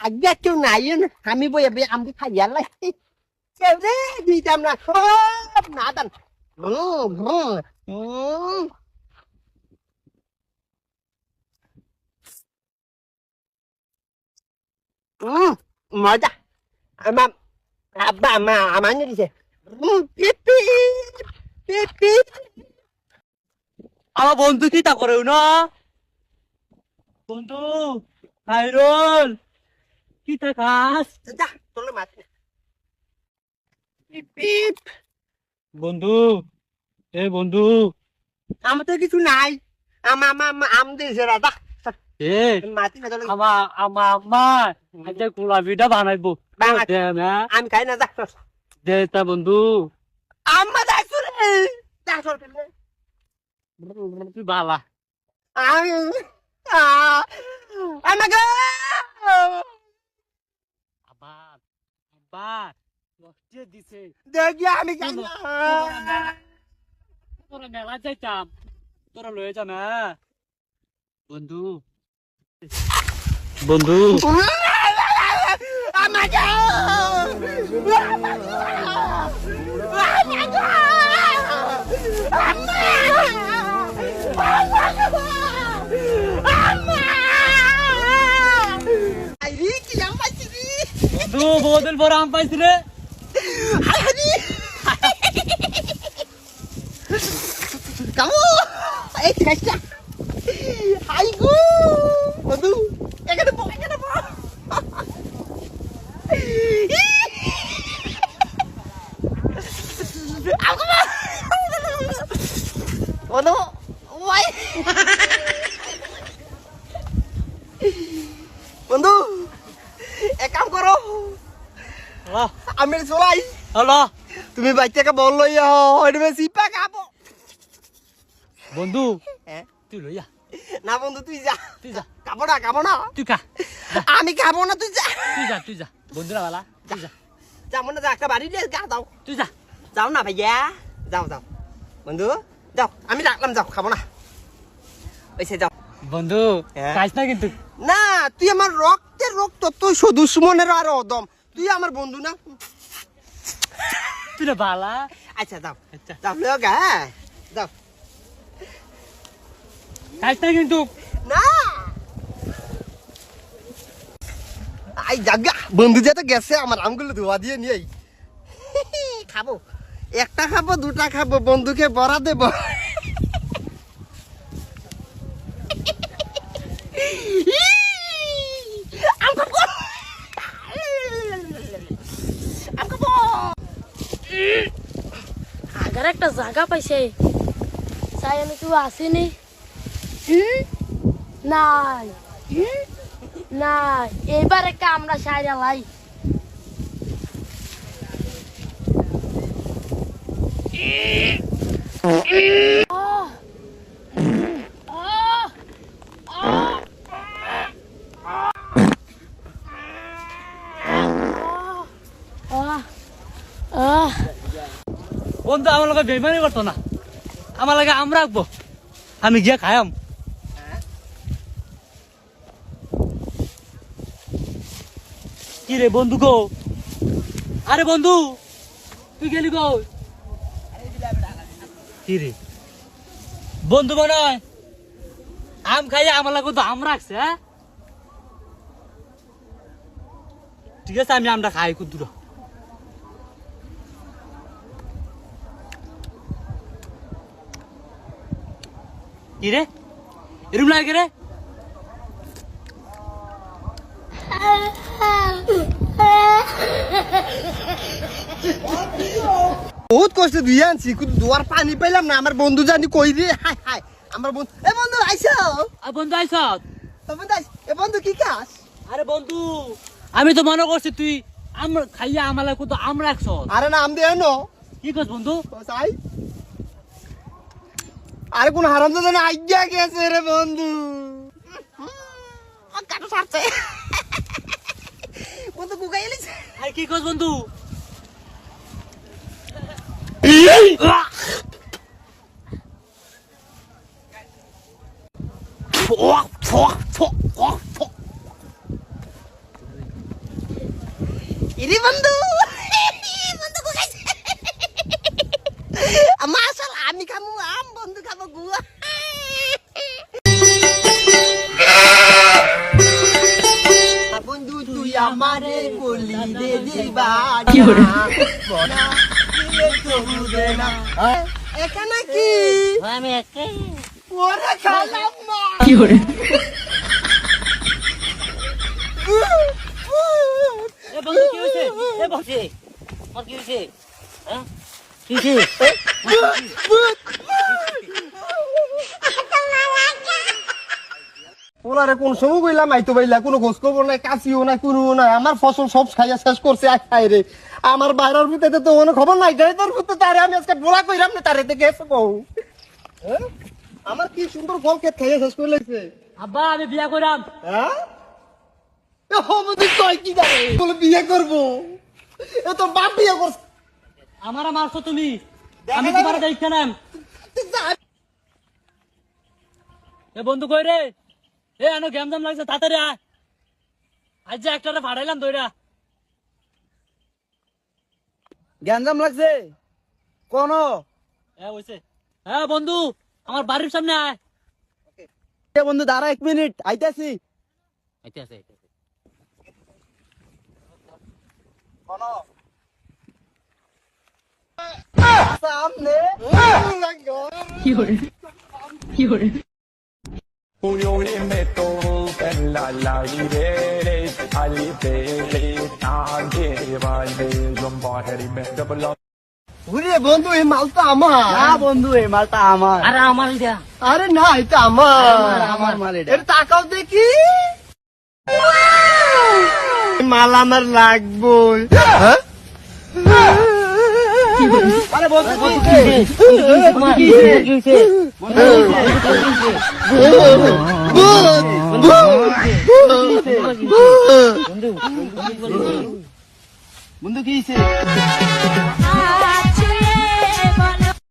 আগে কেউ নাই না আমি বই আমি আমি খাইয়া লাই কেউ রে দিতাম না সব না দান হুম হুম হুম হুম মজা আমার আব্বা আমা আমার দিছে হুম পিপি পিপি আমার বন্ধু কি তা করে না? বন্ধু খাইরুল কি তা পিপ বন্ধু এ বন্ধু। আমার তো কিছু নাই। আমা আমা আমা আম দিছে রাদা এ মাটি না তোলে আমা আমা আজকে গোলাপিটা বানাইবো। না আমি খাই না যা। দে তা বন্ধু। আম্মা যাইছো রে। তুই বালা আমি আমাকে আবার আবার কষ্টে দিছে দেখি আমি খাই না তোরা মেলা যাইতাম তোরা লয়ে যা না বন্ধু বন্ধু বন্ধু বহুদিন পর আম পাইছি রে eh aduh, yang ada po, yang ada po. Aku mah. Waduh, why? বন্ধু এক কাম করো হ্যালো আমি চলাই হ্যালো। তুমি বাচ্চাকে বল লইয়া হইবে সিপা খাব বন্ধু হ্যাঁ। তুই লইয়া। না বন্ধু তুই যা। তুই যা। খাব না খাব না। তুই খা। আমি খাব না তুই যা। তুই যা তুই যা। বন্ধুরা বালা তুই যা। যাব না যা একটা বাড়ি দিয়ে গা দাও। তুই যা। যাও না ভাইয়া। যাও যাও। বন্ধু যাও। আমি রাখলাম যাও খাব না। ওইসে যাও। বন্ধু হ্যাঁ? খাইস না কিন্তু। না তুই আমার রক্তের রক্ত তুই দুশ্মনের আর অদম। তুই আমার বন্ধু না? তুই বালা। আচ্ছা দাও। আচ্ছা। যাও লোক হ্যাঁ যাও খাইস না কিন্তু না। আই জাগা বন্ধু যেতে গেছে আমার আমগুলো ধোয়া দিয়ে নিয়ে খাব। একটা খাব দুটা খাব বন্ধুকে বড়া দেব আম খাব। আম খাব। আগার একটা জায়গা পাইছে চাই আমি কেউ আসিনি হুম? নাই হুম? নাই এইবার একটা আমরা সাইরা লাই আহ! আহ! আহ! আহ! আহ! বন্ধু আমার লগে বেমানি করতো না। আমার লাগে আম রাখব। আমি গিয়ে খায়াম। কি রে বন্ধু গো? আরে বন্ধু, তুই গেলি গো কি রে? বন্ধু মনে আম খাইয়ে আমার লাগে তো আম রাখছে হ্যাঁ? ঠিক আছে, আমি আমটা খাই কুদ্দুরা। কি রে এরম লাগে রে? বহুত কষ্ট দিয়ে আনছি কিন্তু দুয়ার পানি পাইলাম না আমার বন্ধু জানি কই রে? হাই হাই আমার বন্ধু এ বন্ধু আইসো আর বন্ধু আইস এ বন্ধু আইস এ বন্ধু কি কাজ আরে বন্ধু আমি তো মনে করছি তুই আম খাইয়া আমার লাগে কত আম রাখছ আরে না আম দিয়ে কি করছ বন্ধু? সাই আর কোন হারামজাদা না আজ্ঞা গেছে রে বন্ধু। কাটো সারছে বন্ধু গুগাই এলিস আর কি কস বন্ধু? ইরে বন্ধু। বন্ধু তুই আমারে বলি দে দিবা কি দিলে তবু দে না। এখানে কি আমি একে। ওরে খালাম কি এ বন্ধু কি হয়েছে? এ বসে। আমার কি হয়েছে? হ্যাঁ? কি হয়েছে? কোন সময় কইলাম আইতো বাইলা কোনো খোঁজ খবর নাই কাশিও নাই কোনো নাই আমার ফসল সব খাইয়া শেষ করছে এক খাই রে। আমার বাইরের ভিতরে তো কোনো খবর নাই তোর ভিতরে তারে আমি আজকে বলা কইলাম না তারে দেখে এসে কও। হ্যাঁ? আমার কি সুন্দর ফল খেত খাইয়া শেষ করে লাগছে আব্বা আমি বিয়া করাম হ্যাঁ? এ হবদি কয় কি জানে? বলে বিয়ে করব। এ তো বাপ বিয়ে করছে। আমারা মারছো তুমি। আমি তোমার এ বন্ধু কই রে? এ আনো গেম জাম লাগছে তাড়াতাড়ি আয়। আজ যে একটা ফাড়াইলাম দইরা। গ্যাঞ্জাম লাগছে? কোন হ্যাঁ হইছে। হ্যাঁ বন্ধু আমার বাড়ির সামনে আয়। বন্ধু দাঁড়া এক মিনিট আইতাছি। আইতে আছে আইতে আছে। সামনে Julio meto per la Ali double ওরে বন্ধু এই মালটা আমার না বন্ধু এই মালটা আমার আরে আমার এটা আরে না এটা আমার আমার মাল এটা। এটা তাকাও দেখি মাল আমার লাগবো হ্যাঁ? আরে বন্ধু কি